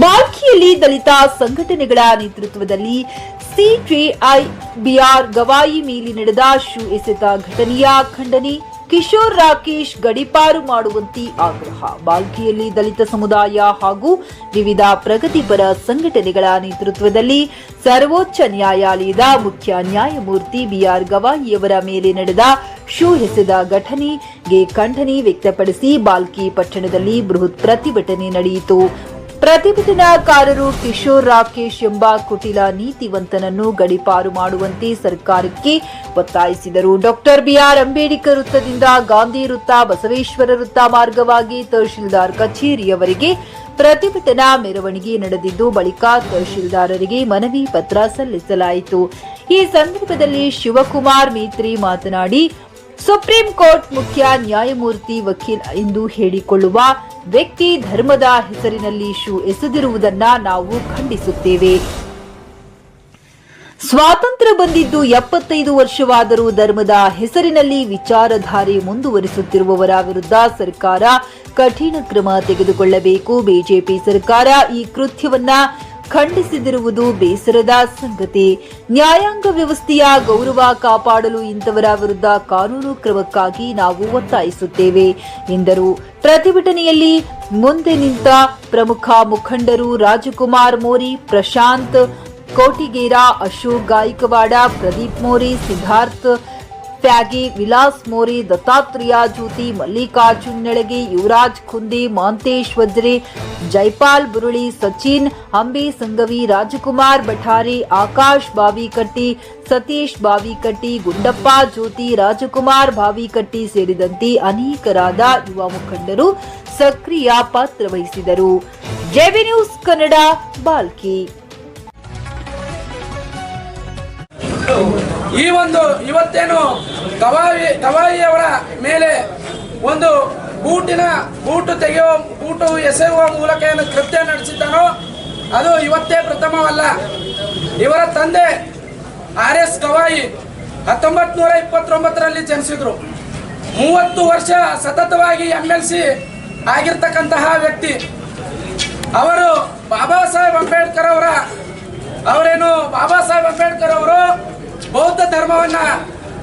ಬಾಲ್ಕಿಯಲ್ಲಿ ದಲಿತ ಸಂಘಟನೆಗಳ ನೇತೃತ್ವದಲ್ಲಿ CTI B R Gavai ಮೇಲೆ ನಡೆದ ಶೂ ಎಸೆತ ಘಟನೆಯ ಖಂಡನೆ ಕಿಶೋರ್ ರಾಕೇಶ್ ಗಡಿಪಾರು ಮಾಡುವಂತೆ ಆಗ್ರಹ. ಬಾಲ್ಕಿಯಲ್ಲಿ ದಲಿತ ಸಮುದಾಯ ಹಾಗೂ ವಿವಿಧ ಪ್ರಗತಿಪರ ಸಂಘಟನೆಗಳ ನೇತೃತ್ವದಲ್ಲಿ ಸರ್ವೋಚ್ಚ ನ್ಯಾಯಾಲಯದ ಮುಖ್ಯ ನ್ಯಾಯಮೂರ್ತಿ ಬಿಆರ್ ಗವಾಯಿಯವರ ಮೇಲೆ ನಡೆದ ಶೂ ಎಸೆದ ಘಟನೆಗೆ ಖಂಡನೆ ವ್ಯಕ್ತಪಡಿಸಿ ಬಾಲ್ಕಿ ಪಟ್ಟಣದಲ್ಲಿ ಬೃಹತ್ ಪ್ರತಿಭಟನೆ ನಡೆಯಿತು. ಪ್ರತಿಭಟನಾಕಾರರು ಕಿಶೋರ್ ರಾಕೇಶ್ ಎಂಬ ಕುಟಿಲ ನೀತಿವಂತನನ್ನು ಗಡಿಪಾರು ಮಾಡುವಂತೆ ಸರ್ಕಾರಕ್ಕೆ ಒತ್ತಾಯಿಸಿದರು. ಡಾಕ್ಟರ್ ಬಿಆರ್ ಅಂಬೇಡ್ಕರ್ ವೃತ್ತದಿಂದ ಗಾಂಧಿ ವೃತ್ತ, ಬಸವೇಶ್ವರ ವೃತ್ತ ಮಾರ್ಗವಾಗಿ ತಹಶೀಲ್ದಾರ್ ಕಚೇರಿಯವರೆಗೆ ಪ್ರತಿಭಟನಾ ಮೆರವಣಿಗೆ ನಡೆದಿದ್ದು, ಬಳಿಕ ತಹಶೀಲ್ದಾರರಿಗೆ ಮನವಿ ಪತ್ರ ಸಲ್ಲಿಸಲಾಯಿತು. ಈ ಸಂದರ್ಭದಲ್ಲಿ ಶಿವಕುಮಾರ್ ಮೇತ್ರಿ ಮಾತನಾಡಿ, ಸುಪ್ರೀಂ ಕೋರ್ಟ್ ಮುಖ್ಯ ನ್ಯಾಯಮೂರ್ತಿ ವಕೀಲ್ ಎಂದು ಹೇಳಿಕೊಳ್ಳುವ ವ್ಯಕ್ತಿ ಧರ್ಮದ ಹೆಸರಿನಲ್ಲಿ ಶೂ ಎಸೆದಿರುವುದನ್ನ ನಾವು ಖಂಡಿಸುತ್ತೇವೆ. ಸ್ವಾತಂತ್ರ್ಯ ಬಂದಿದ್ದು ಎಪ್ಪತ್ತೈದು ವರ್ಷವಾದರೂ ಧರ್ಮದ ಹೆಸರಿನಲ್ಲಿ ವಿಚಾರಧಾರೆ ಮುಂದುವರಿಸುತ್ತಿರುವವರ ವಿರುದ್ಧ ಸರ್ಕಾರ ಕಠಿಣ ಕ್ರಮ ತೆಗೆದುಕೊಳ್ಳಬೇಕು. ಬಿಜೆಪಿ ಸರ್ಕಾರ ಈ ಕೃತ್ಯವನ್ನ ಖಂಡಿಸದಿರುವುದು ಬೇಸರದ ಸಂಗತಿ. ನ್ಯಾಯಾಂಗ ವ್ಯವಸ್ಥೆಯ ಗೌರವ ಕಾಪಾಡಲು ಇಂಥವರ ವಿರುದ್ಧ ಕಾನೂನು ಕ್ರಮಕ್ಕಾಗಿ ನಾವು ಒತ್ತಾಯಿಸುತ್ತೇವೆ, ಎಂದರು. ಪ್ರತಿಭಟನೆಯಲ್ಲಿ ಮುಂದೆ ನಿಂತ ಪ್ರಮುಖ ಮುಖಂಡರು ರಾಜಕುಮಾರ್ ಮೋರಿ, ಪ್ರಶಾಂತ್ ಕೋಟಿಗೇರ, ಅಶೋಕ್ ಗಾಯಕವಾಡ, ಪ್ರದೀಪ್ ಮೋರಿ, ಸಿದ್ಧಾರ್ಥ್ ತ್ಯಾಗಿ ವಿಲಾಸ್ ಮೋರಿ, ದತ್ತಾತ್ರೇಯ ಜ್ಯೋತಿ ಮಲ್ಲಿಕಾರ್ಜುನ್ ನೆಳಗೆ, ಯುವರಾಜ್ ಖುಂದಿ ಮಾಂತೇಶ್ ವಜ್ರೆ ಜೈಪಾಲ್, ಬುರುಳಿ, ಸಚಿನ್ ಅಂಬಿ ಸಂಗವಿ, ರಾಜಕುಮಾರ್, ಬಠಾರಿ, ಆಕಾಶ್, ಬಾವಿಕಟ್ಟಿ, ಸತೀಶ್, ಬಾವಿಕಟ್ಟಿ, ಗುಂಡಪ್ಪ, ಜ್ಯೋತಿ, ರಾಜಕುಮಾರ್, ಬಾವಿಕಟ್ಟಿ ಸೇರಿದಂತೆ ಅನೇಕರಾದ ಯುವ ಮುಖಂಡರು ಸಕ್ರಿಯ ಪಾತ್ರ ವಹಿಸಿದರು. ಜೆವಿ ನ್ಯೂಸ್ ಕನ್ನಡ, ಬಾಲ್ಕಿ. ಈ ಒಂದು ಇವತ್ತೇನು ಕವಾಯಿ ಕವಾಯಿಯವರ ಮೇಲೆ ಒಂದು ಬೂಟಿನ ಬೂಟು ತೆಗೆಯುವ ಬೂಟು ಎಸೆಯುವ ಮೂಲಕ ಏನು ಕೃತ್ಯ ನಡೆಸಿದ್ದಾನೋ, ಅದು ಇವತ್ತೇ ಪ್ರಥಮವಲ್ಲ. ಇವರ ತಂದೆ ಆರ್ ಎಸ್ ಗವಾಯಿ ಹತ್ತೊಂಬತ್ ನೂರ ಇಪ್ಪತ್ತೊಂಬತ್ತರಲ್ಲಿ ಜನಿಸಿದ್ರು. ಮೂವತ್ತು ವರ್ಷ ಸತತವಾಗಿ ಎಂ ಎಲ್ ಸಿ ಆಗಿರ್ತಕ್ಕಂತಹ ವ್ಯಕ್ತಿ. ಅವರು ಬಾಬಾ ಸಾಹೇಬ್ ಅಂಬೇಡ್ಕರ್ ಅವರ, ಅವರೇನು ಬಾಬಾ ಸಾಹೇಬ್ ಅಂಬೇಡ್ಕರ್ ಅವರು ಬೌದ್ಧ ಧರ್ಮವನ್ನ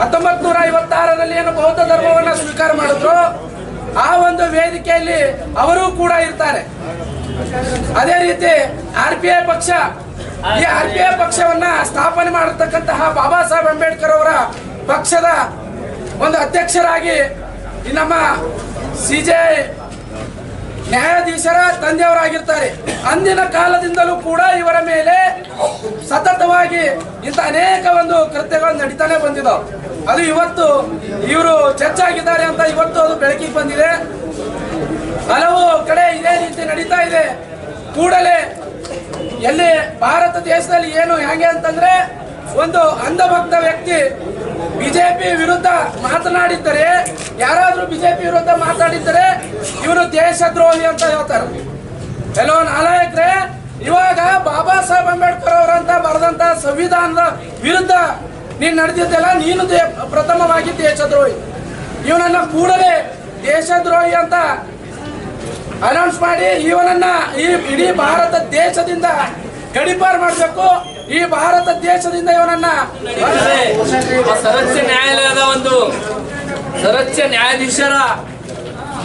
ಹತ್ತೊಂಬತ್ ನೂರ ಐವತ್ತಾರರಲ್ಲಿ ಏನು ಬೌದ್ಧ ಧರ್ಮವನ್ನ ಸ್ವೀಕಾರ ಒಂದು ಅವರು ಕೂಡ ಇರ್ತಾರೆ. ಅದೇ ರೀತಿ ಆರ್ ಪಿ ಐ ಪಕ್ಷ, ಈ ಆರ್ ಪಿ ಐ ಪಕ್ಷವನ್ನ ಸ್ಥಾಪನೆ ಮಾಡತಕ್ಕಂತಹ ಬಾಬಾ ಸಾಹೇಬ್ ಅಂಬೇಡ್ಕರ್ ಅವರ ಪಕ್ಷದ ಒಂದು ಅಧ್ಯಕ್ಷರಾಗಿ ನಮ್ಮ ಸಿ ಜೆ ನ್ಯಾಯಾಧೀಶರ ತಂದೆಯವರಾಗಿರ್ತಾರೆ. ಅಂದಿನ ಕಾಲದಿಂದಲೂ ಕೂಡ ಇವರ ಮೇಲೆ ಸತತವಾಗಿ ಇಂಥ ಅನೇಕ ಒಂದು ಕೃತ್ಯಗಳು ನಡೀತಾನೆ ಬಂದಿದ್ದಾವೆ ಅದು ಇವತ್ತು ಇವರು ಚರ್ಚಾಗಿದ್ದಾರೆ ಅಂತ ಇವತ್ತು ಅದು ಬೆಳಕಿಗೆ ಬಂದಿದೆ. ಹಲವು ಕಡೆ ಇದೇ ರೀತಿ ನಡೀತಾ ಇದೆ. ಕೂಡಲೇ ಎಲ್ಲಿ ಭಾರತ ದೇಶದಲ್ಲಿ ಏನು, ಹೇಗೆ ಅಂತಂದ್ರೆ ಒಂದು ಅಂಧಭಕ್ತ ವ್ಯಕ್ತಿ ಬಿಜೆಪಿ ವಿರುದ್ಧ ಮಾತನಾಡಿದ್ದರೆ, ಯಾರಾದ್ರೂ ಬಿಜೆಪಿ ವಿರುದ್ಧ ಮಾತಾಡಿದ್ದರೆ ಇವನು ದೇಶದ್ರೋಹಿ ಅಂತ ಹೇಳ್ತಾರೆ. ಕೆಲವು ನಾಲಾಯಕ್ರೆ ಇವಾಗ ಬಾಬಾ ಸಾಹೇಬ್ ಅಂಬೇಡ್ಕರ್ ಅವರಂತ ಬರೆದಂತ ಸಂವಿಧಾನದ ವಿರುದ್ಧ ನೀನು ನಡೆದಿದ್ದೆಲ್ಲ ನೀನು ಪ್ರಥಮವಾಗಿ ದೇಶದ್ರೋಹಿ. ಇವನನ್ನ ಕೂಡಲೇ ದೇಶದ್ರೋಹಿ ಅಂತ ಅನೌನ್ಸ್ ಮಾಡಿ ಇವನನ್ನ ಈ ಇಡೀ ಭಾರತ ದೇಶದಿಂದ ಗಡಿಪಾರು ಮಾಡಬೇಕು. ಈ ಭಾರತ ದೇಶದಿಂದ ಇವನನ್ನ ಸರ್ವೋಚ್ಚ ನ್ಯಾಯಾಲಯದ ಒಂದು ಸರ್ವೋಚ್ಚ ನ್ಯಾಯಾಧೀಶರ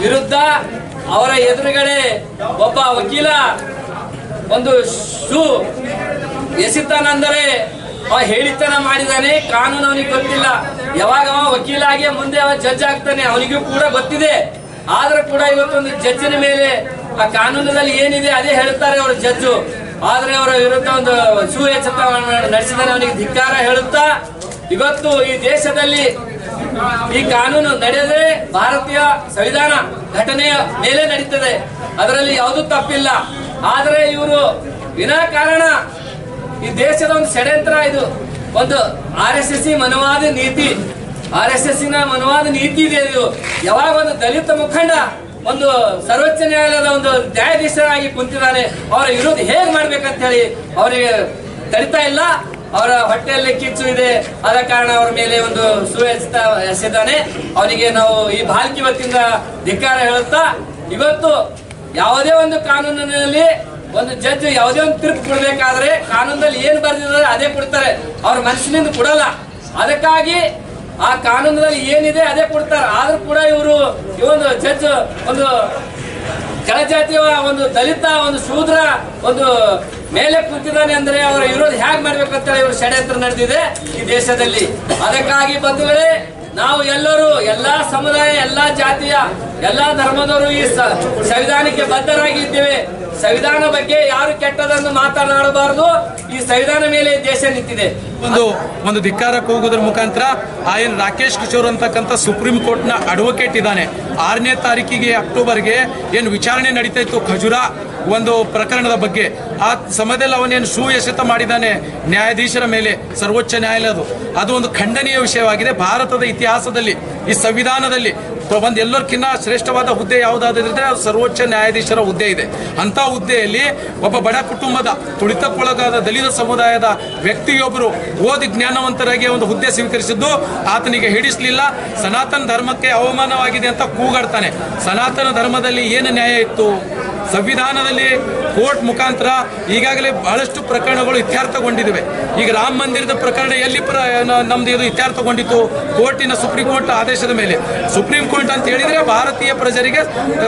ವಿರುದ್ಧ ಅವರ ಎದುರುಗಡೆ ಒಬ್ಬ ವಕೀಲ ಒಂದು ಶೂ ಎಸಿತಾನಂದರೆ ಅವ ಹೇಳಿತನ ಮಾಡಿದಾನೆ, ಕಾನೂನು ಅವನಿಗೆ ಗೊತ್ತಿಲ್ಲ. ಯಾವಾಗ ಅವ ವಕೀಲಾಗಿ ಮುಂದೆ ಅವ ಜಡ್ಜ್ ಆಗ್ತಾನೆ, ಅವನಿಗೂ ಕೂಡ ಗೊತ್ತಿದೆ. ಆದ್ರೂ ಕೂಡ ಇವತ್ತೊಂದು ಜಡ್ಜಿನ ಮೇಲೆ ಆ ಕಾನೂನಿನಲ್ಲಿ ಏನಿದೆ ಅದೇ ಹೇಳ್ತಾರೆ ಅವರು ಜಡ್ಜು ಆದ್ರೆ ಅವರ ವಿರುದ್ಧ ಒಂದು ಸೂರ್ಯ ನಡೆಸಿದರೆ ಅವನಿಗೆ ಧಿಕ್ಕಾರ ಹೇಳುತ್ತಾ, ಇವತ್ತು ಈ ದೇಶದಲ್ಲಿ ಈ ಕಾನೂನು ನಡೆಯದೆ ಭಾರತೀಯ ಸಂವಿಧಾನ ಘಟನೆಯ ಮೇಲೆ ನಡೀತದೆ. ಅದರಲ್ಲಿ ಯಾವುದೂ ತಪ್ಪಿಲ್ಲ. ಆದರೆ ಇವರು ವಿನಾಕಾರಣ ಈ ದೇಶದ ಒಂದು ಷಡ್ಯಂತ್ರ ಇದು. ಒಂದು ಆರ್ ಎಸ್ ಎಸ್ ಮನವಾದ ನೀತಿ. ಆರ್ ಎಸ್ ಎಸ್ ಮನವಾದ ನೀತಿ ಇದೆ ಇದು. ಯಾವಾಗ ಒಂದು ದಲಿತ ಮುಖಂಡ ಒಂದು ಸರ್ವೋಚ್ಚ ನ್ಯಾಯಾಲಯದ ಒಂದು ನ್ಯಾಯಾಧೀಶರಾಗಿ ಕುಂತಿದ್ದಾರೆ, ಅವರ ವಿರೋಧ ಹೇಗೆ ಮಾಡ್ಬೇಕಂತ ಹೇಳಿ ಅವರಿಗೆ ತಡಿತಾ ಇಲ್ಲ. ಅವರ ಹೊಟ್ಟೆಯಲ್ಲಿ ಕಿಚ್ಚು ಇದೆ. ಆದ ಕಾರಣ ಅವರ ಮೇಲೆ ಒಂದು ಸುವ್ಯಸ್ತ ಎಸೆದಾನೆ. ಅವರಿಗೆ ನಾವು ಈ ಬಾಲ್ಕಿ ವತಿಯಿಂದ ಧಿಕ್ಕಾರ ಹೇಳುತ್ತಾ, ಇವತ್ತು ಯಾವುದೇ ಒಂದು ಕಾನೂನಿನಲ್ಲಿ ಒಂದು ಜಡ್ಜ್ ಯಾವುದೇ ಒಂದು ತೀರ್ಪು ಕೊಡ್ಬೇಕಾದ್ರೆ ಕಾನೂನಲ್ಲಿ ಏನ್ ಬರ್ದಿದ್ದಾರೆ ಅದೇ ಕೊಡ್ತಾರೆ. ಅವ್ರ ಮನಸ್ಸಿನಿಂದ ಕೊಡಲ್ಲ. ಅದಕ್ಕಾಗಿ ಆ ಕಾನೂನಿನಲ್ಲಿ ಏನಿದೆ ಅದೇ ಕೊಡ್ತಾರೆ. ಆದ್ರೂ ಕೂಡ ಇವರು ಇವೊಂದು ಜಡ್ಜ್ ಒಂದು ಕೆಳಜಾತಿಯ ಒಂದು ದಲಿತ ಒಂದು ಶೂದ್ರ ಒಂದು ಮೇಲೆ ಕೂತಿದ್ದಾನೆ ಅಂದ್ರೆ ಅವರ ವಿರೋಧ ಹೇಗೆ ಮಾಡ್ಬೇಕಂತ ಹೇಳಿ ಇವರು ಷಡ್ಯಂತ್ರ ನಡೆದಿದೆ ಈ ದೇಶದಲ್ಲಿ. ಅದಕ್ಕಾಗಿ ಬಂಧುಗಳೇ, ನಾವು ಎಲ್ಲರೂ ಎಲ್ಲಾ ಸಮುದಾಯ, ಎಲ್ಲಾ ಜಾತಿಯ ಎಲ್ಲಾ ಧರ್ಮದವರು ಈ ಸಂವಿಧಾನಕ್ಕೆ ಬದ್ಧರಾಗಿದ್ದೇವೆ. ಸಂವಿಧಾನ ಬಗ್ಗೆ ಯಾರು ಕೆಟ್ಟದನ್ನು ಮಾತನಾಡಬಾರದು. ಈ ಸಂವಿಧಾನ ಮೇಲೆ ದೇಶ ನಿಂತಿದೆ. ಒಂದು ಒಂದು ಧಿಕ್ಕಾರ ಕೂಗುವುದರ ಮುಖಾಂತರ ಆ ರಾಕೇಶ್ ಕಿಶೋರ್ ಅಂತಕ್ಕಂಥ ಸುಪ್ರೀಂ ಕೋರ್ಟ್ನ ಅಡ್ವೊಕೇಟ್ ಇದ್ದಾನೆ. ಆರನೇ ತಾರೀಕಿಗೆ, ಅಕ್ಟೋಬರ್ಗೆ ಏನು ವಿಚಾರಣೆ ನಡೀತಾ ಇತ್ತು ಖಜುರಾ ಒಂದು ಪ್ರಕರಣದ ಬಗ್ಗೆ. ಆ ಸಮಯದಲ್ಲಿ ಅವನೇನು ಸುಯಶತ ಮಾಡಿದ್ದಾನೆ ನ್ಯಾಯಾಧೀಶರ ಮೇಲೆ, ಸರ್ವೋಚ್ಚ ನ್ಯಾಯಾಲಯದು ಅದು ಒಂದು ಖಂಡನೀಯ ವಿಷಯವಾಗಿದೆ. ಭಾರತದ ಇತಿಹಾಸದಲ್ಲಿ, ಈ ಸಂವಿಧಾನದಲ್ಲಿ ಒಂದು ಎಲ್ಲರಿಗಿನ್ನ ಶ್ರೇಷ್ಠವಾದ ಹುದ್ದೆ ಯಾವುದಾದ್ರೆ ಅದು ಸರ್ವೋಚ್ಚ ನ್ಯಾಯಾಧೀಶರ ಹುದ್ದೆ ಇದೆ. ಅಂತ ಹುದ್ದೆಯಲ್ಲಿ ಒಬ್ಬ ಬಡ ಕುಟುಂಬದ, ತುಳಿತಕ್ಕೊಳಗಾದ ದಲಿತ ಸಮುದಾಯದ ವ್ಯಕ್ತಿಯೊಬ್ಬರು ಓದಿ ಜ್ಞಾನವಂತರಾಗಿ ಒಂದು ಹುದ್ದೆ ಸ್ವೀಕರಿಸಿದ್ದು ಆತನಿಗೆ ಹಿಡಿಸಲಿಲ್ಲ. ಸನಾತನ ಧರ್ಮಕ್ಕೆ ಅವಮಾನವಾಗಿದೆ ಅಂತ ಕೂಗಾಡ್ತಾನೆ. ಸನಾತನ ಧರ್ಮದಲ್ಲಿ ಏನು ನ್ಯಾಯ ಇತ್ತು? ಸಂವಿಧಾನದಲ್ಲಿ ಕೋರ್ಟ್ ಮುಖಾಂತರ ಈಗಾಗಲೇ ಬಹಳಷ್ಟು ಪ್ರಕರಣಗಳು ಇತ್ಯರ್ಥಗೊಂಡಿವೆ ಈಗ ರಾಮ ಮಂದಿರದ ಪ್ರಕರಣ ಎಲ್ಲಿ ಪ್ರ ನಮ್ದು ಇದು ಇತ್ಯಾರ್ಥಗೊಂಡಿತ್ತು? ಕೋರ್ಟಿನ ಸುಪ್ರೀಂ ಕೋರ್ಟ್ ಆದೇಶದ ಮೇಲೆ. ಸುಪ್ರೀಂ ಕೋರ್ಟ್ ಅಂತ ಹೇಳಿದ್ರೆ ಭಾರತೀಯ ಪ್ರಜರಿಗೆ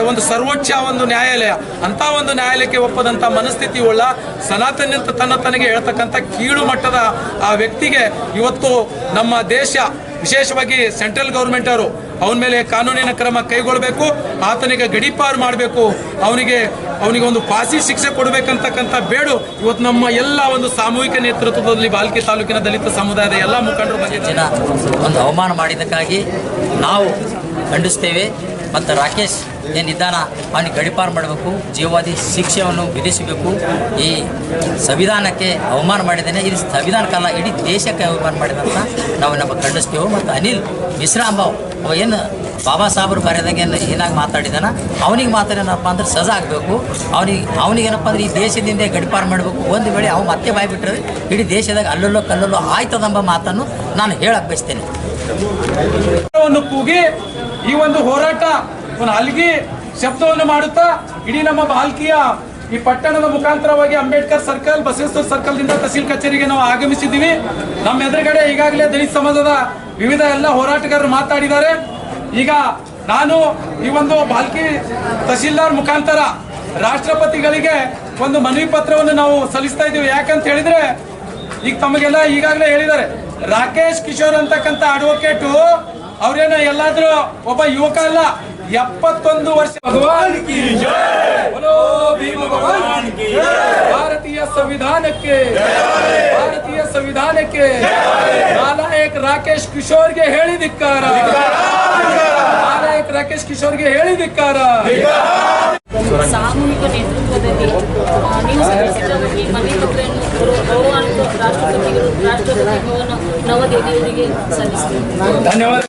ಒಂದು ಸರ್ವೋಚ್ಚ ಒಂದು ನ್ಯಾಯಾಲಯ. ಅಂತ ಒಂದು ನ್ಯಾಯಾಲಯಕ್ಕೆ ಒಪ್ಪದಂತ ಮನಸ್ಥಿತಿ ಉಳ್ಳ ಸನಾತನ ತನ್ನ ತನಗೆ ಹೇಳ್ತಕ್ಕಂಥ ಕೀಳು ಮಟ್ಟದ ಆ ವ್ಯಕ್ತಿಗೆ ಇವತ್ತು ನಮ್ಮ ದೇಶ, ವಿಶೇಷವಾಗಿ ಸೆಂಟ್ರಲ್ ಗೌರ್ಮೆಂಟ್ ಅವರು ಅವನ ಮೇಲೆ ಕಾನೂನಿನ ಕ್ರಮ ಕೈಗೊಳ್ಳಬೇಕು, ಆತನಿಗೆ ಗಡಿಪಾರು ಮಾಡಬೇಕು, ಅವನಿಗೆ ಅವನಿಗೆ ಒಂದು ಫಾಸಿ ಶಿಕ್ಷೆ ಕೊಡಬೇಕಂತಕ್ಕಂಥ ಬೇಡು. ಇವತ್ತು ನಮ್ಮ ಎಲ್ಲ ಒಂದು ಸಾಮೂಹಿಕ ನೇತೃತ್ವದಲ್ಲಿ ಬಾಲ್ಕಿ ತಾಲೂಕಿನ ದಲಿತ ಸಮುದಾಯದ ಎಲ್ಲ ಮುಖಂಡರು ಬಂದಿದ್ದಾರೆ. ಒಂದು ಅವಮಾನ ಮಾಡಿದ್ದಕ್ಕಾಗಿ ನಾವು ಖಂಡಿಸ್ತೇವೆ. ಮತ್ತು ರಾಕೇಶ್ ಏನಿದ್ದಾನ, ಅವನಿಗೆ ಗಡಿಪಾರು ಮಾಡಬೇಕು ಜೀವಾದಿ ಶಿಕ್ಷೆಯನ್ನು ವಿಧಿಸಬೇಕು. ಈ ಸಂವಿಧಾನಕ್ಕೆ ಅವಮಾನ ಮಾಡಿದ್ದೇನೆ. ಇದು ಸಂವಿಧಾನಕ್ಕಲ್ಲ ಇಡೀ ದೇಶಕ್ಕೆ ಅವಮಾನ ಮಾಡಿದಂತ ನಾವು ನಮ್ಮ ಖಂಡಿಸ್ತೇವೆ ಮತ್ತು ಅನಿಲ್ ವಿಶ್ರಾಂಬಾವ್ ಅವ ಏನು ಬಾಬಾ ಸಾಹೇಬ್ರು ಬರೆದಾಗ ಏನು ಏನಾಗಿ ಮಾತಾಡಿದಾನ ಅವನಿಗೆ ಮಾತಾಡೇನಪ್ಪ ಅಂದ್ರೆ ಸಜಾ ಆಗಬೇಕು. ಅವನಿಗೆ ಏನಪ್ಪ ಅಂದ್ರೆ ಈ ದೇಶದಿಂದ ಗಡಿಪಾರು ಮಾಡಬೇಕು. ಒಂದು ವೇಳೆ ಅವ್ನು ಮತ್ತೆ ಬಾಯ್ಬಿಟ್ರೆ ಇಡೀ ದೇಶದಾಗ ಅಲ್ಲಲ್ಲೋ ಕಲ್ಲಲ್ಲೋ ಆಯ್ತದೆಂಬ ಮಾತನ್ನು ನಾನು ಹೇಳಕ್ಕೆ ಬಯಸ್ತೇನೆ. ಕೂಗಿ ಈ ಒಂದು ಹೋರಾಟ ಒಂದು ಹಲ್ಗಿ ಶಬ್ದವನ್ನು ಮಾಡುತ್ತಾ ಇಡೀ ನಮ್ಮ ಬಾಲ್ಕಿಯ ಈ ಪಟ್ಟಣದ ಮುಖಾಂತರವಾಗಿ ಅಂಬೇಡ್ಕರ್ ಸರ್ಕಲ್, ಬಸವೇಶ್ವರ ಸರ್ಕಲ್ ದಿಂದ ತಹಸೀಲ್ ಕಚೇರಿಗೆ ನಾವು ಆಗಮಿಸಿದ್ದೀವಿ. ನಮ್ಮ ಎದುರುಗಡೆ ಈಗಾಗಲೇ ದಲಿತ ಸಮಾಜದ ವಿವಿಧ ಎಲ್ಲ ಹೋರಾಟಗಾರರು ಮಾತಾಡಿದ್ದಾರೆ. ಈಗ ನಾನು ಈ ಒಂದು ಬಾಲ್ಕಿ ತಹಸೀಲ್ದಾರ್ ಮುಖಾಂತರ ರಾಷ್ಟ್ರಪತಿಗಳಿಗೆ ಒಂದು ಮನವಿ ಪತ್ರವನ್ನು ನಾವು ಸಲ್ಲಿಸ್ತಾ ಇದ್ದೀವಿ. ಯಾಕಂತ ಹೇಳಿದ್ರೆ ಈಗ ತಮಗೆಲ್ಲ ಈಗಾಗಲೇ ಹೇಳಿದ್ದಾರೆ. ರಾಕೇಶ್ ಕಿಶೋರ್ ಅಂತಕ್ಕಂತ ಅಡ್ವೊಕೇಟು ಅವ್ರೇನ ಎಲ್ಲಾದ್ರೂ ಒಬ್ಬ ಯುವಕ ಅಲ್ಲ ಎಪ್ಪತ್ತೊಂದು ವರ್ಷ ಭಗವಾನ್ ಭಾರತೀಯ ಸಂವಿಧಾನಕ್ಕೆ ಭಾರತೀಯ ಸಂವಿಧಾನಕ್ಕೆ ನಾಲಾಯಕ್ ರಾಕೇಶ್ ಕಿಶೋರ್ಗೆ ಹೇಳಿದಿಕ್ಕಾರ ರಾಕೇಶ್ ಕಿಶೋರ್ಗೆ ಹೇಳಿದಿಕ್ಕಾರ ಸಾಮೂಹಿಕ ನೇತೃತ್ವದಲ್ಲಿ ನೀವು ಸಲ್ಲಿಸಿದ ಮನೆ ಗೌರವಾನ್ವಿತ ರಾಷ್ಟ್ರಪತಿಗಳು ರಾಷ್ಟ್ರಪತಿ ಭವನ ನವದೆಹಲಿಯವರಿಗೆ ಸಲ್ಲಿಸಿದೆ ಧನ್ಯವಾದ.